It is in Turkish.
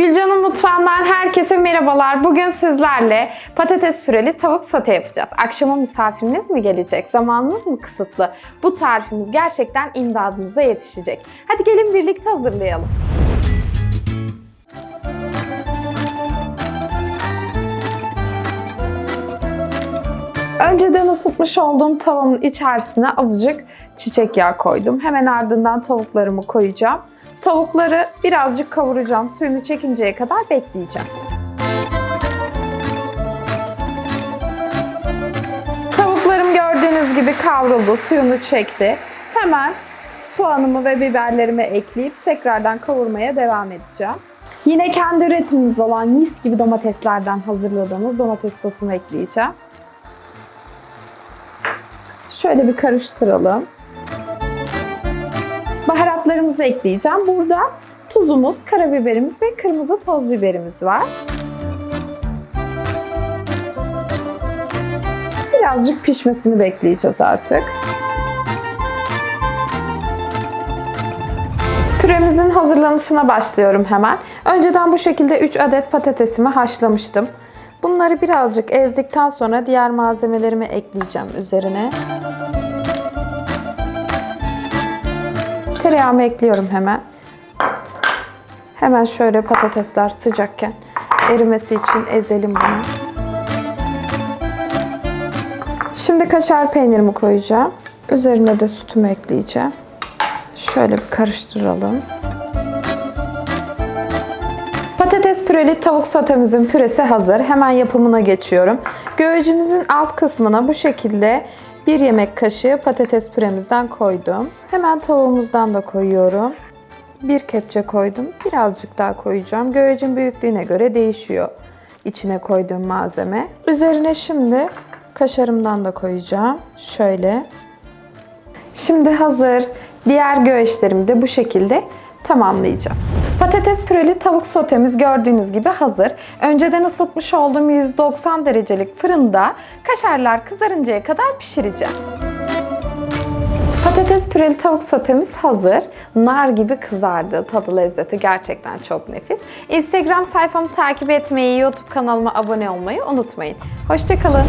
Gülcan'ın mutfağından herkese merhabalar. Bugün sizlerle patates püreli tavuk sote yapacağız. Akşama misafiriniz mi gelecek? Zamanınız mı kısıtlı? Bu tarifimiz gerçekten imdadınıza yetişecek. Hadi gelin birlikte hazırlayalım. Önceden ısıtmış olduğum tavamın içerisine azıcık çiçek yağı koydum. Hemen ardından tavuklarımı koyacağım. Tavukları birazcık kavuracağım. Suyunu çekinceye kadar bekleyeceğim. Tavuklarım gördüğünüz gibi kavruldu, suyunu çekti. Hemen soğanımı ve biberlerimi ekleyip tekrardan kavurmaya devam edeceğim. Yine kendi üretimimiz olan mis gibi domateslerden hazırladığımız domates sosumu ekleyeceğim. Şöyle bir karıştıralım. Baharatlarımızı ekleyeceğim. Burada tuzumuz, karabiberimiz ve kırmızı toz biberimiz var. Birazcık pişmesini bekleyeceğiz artık. Püremizin hazırlanışına başlıyorum hemen. Önceden bu şekilde 3 adet patatesimi haşlamıştım. Bunları birazcık ezdikten sonra diğer malzemelerimi ekleyeceğim üzerine. Tereyağımı ekliyorum hemen. Hemen şöyle patatesler sıcakken erimesi için ezelim bunu. Şimdi kaşar peynirimi koyacağım. Üzerine de sütümü ekleyeceğim. Şöyle bir karıştıralım. Püreli tavuk sotemizin püresi hazır. Hemen yapımına geçiyorum. Göğecimizin alt kısmına bu şekilde bir yemek kaşığı patates püremizden koydum. Hemen tavuğumuzdan da koyuyorum. Bir kepçe koydum. Birazcık daha koyacağım. Göğecin büyüklüğüne göre değişiyor içine koyduğum malzeme. Üzerine şimdi kaşarımdan da koyacağım. Şöyle. Şimdi hazır. Diğer göğeçlerimi de bu şekilde tamamlayacağım. Patates püreli tavuk sotemiz gördüğünüz gibi hazır. Önceden ısıtmış olduğum 190 derecelik fırında kaşarlar kızarıncaya kadar pişireceğim. Patates püreli tavuk sotemiz hazır. Nar gibi kızardı. Tadı lezzeti gerçekten çok nefis. Instagram sayfamı takip etmeyi, YouTube kanalıma abone olmayı unutmayın. Hoşçakalın.